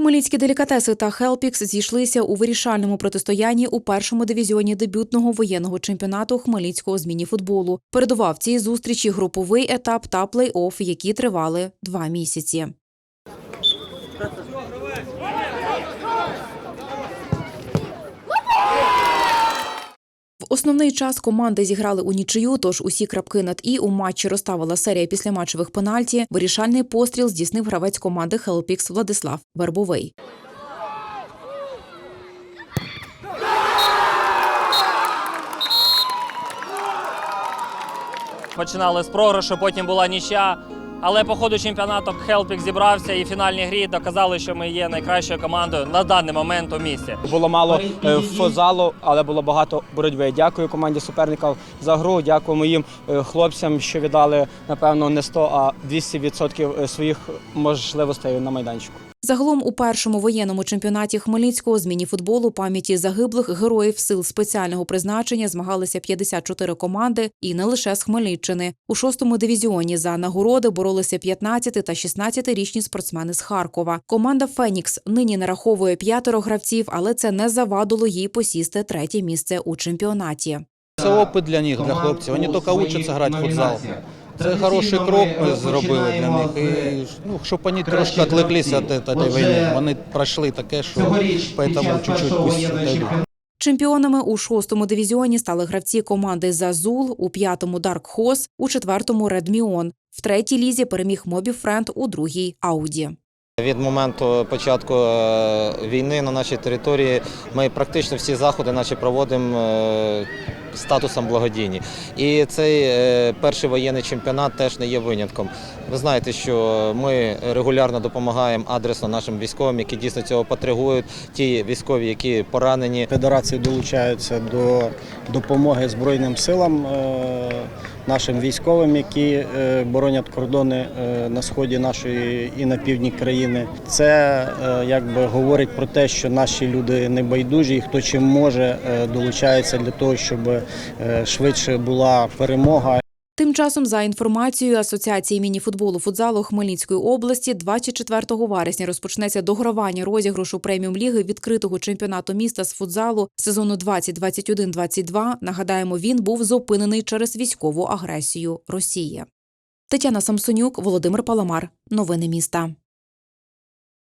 Хмельницькі делікатеси та Хелпікс зійшлися у вирішальному протистоянні у першому дивізіоні дебютного воєнного чемпіонату Хмельницького з мініфутболу. Передував цій зустрічі груповий етап та плей-офф, які тривали два місяці. В основний час команди зіграли у нічию, тож усі крапки над і у матчі розставила серія післяматчевих пенальті. Вирішальний постріл здійснив гравець команди Хелпікс Владислав Вербовий. Починали з програшу, потім була нічя. Але по ходу чемпіонату Хелпік зібрався і в фінальній грі доказали, що ми є найкращою командою на даний момент у місті. Було мало фозалу, але було багато боротьби. Дякую команді суперників за гру. Дякую моїм е, хлопцям, що віддали напевно не 100, а 200% своїх можливостей на майданчику. Загалом у першому воєнному чемпіонаті Хмельницького з мініфутболу пам'яті загиблих героїв сил спеціального призначення змагалися 54 команди і не лише з Хмельниччини. У шостому дивізіоні за нагороди боролися 15 та 16-річні спортсмени з Харкова. Команда Фенікс нині нараховує п'ятеро гравців, але це не завадило їй посісти третє місце у чемпіонаті. Це опит для них, для хлопців. Вони тільки вчаться грати в футзал. Це хороший крок ми зробили для них. І, ну, щоб вони трошки відвлеклися від цієї війни. Вони пройшли таке, що тому чуть-чуть пусть. Чемпіонами у шостому дивізіоні стали гравці команди Зазул, у п'ятому Дарк Хос, у четвертому Редміон. В третій лізі переміг Мобі Френд у другій Ауді. Від моменту початку е, війни на нашій території ми практично всі заходи наші проводимо е, статусом благодійні. І цей е, перший воєнний чемпіонат теж не є винятком. Ви знаєте, що ми регулярно допомагаємо адресно нашим військовим, які дійсно цього потребують. Ті військові, які поранені, Федерації долучаються до допомоги Збройним силам, е, нашим військовим, які е, боронять кордони е, на сході нашої і на півдні країни. Це е, якби говорить про те, що наші люди не байдужі, і хто чим може долучається для того, щоб швидше була перемога. Тим часом, за інформацією Асоціації мініфутболу футзалу Хмельницької області, 24 вересня розпочнеться догравання розіграшу преміум ліги відкритого чемпіонату міста з футзалу сезону 2021-22. Нагадаємо, він був зупинений через військову агресію Росії. Тетяна Самсонюк, Володимир Паламар. Новини міста.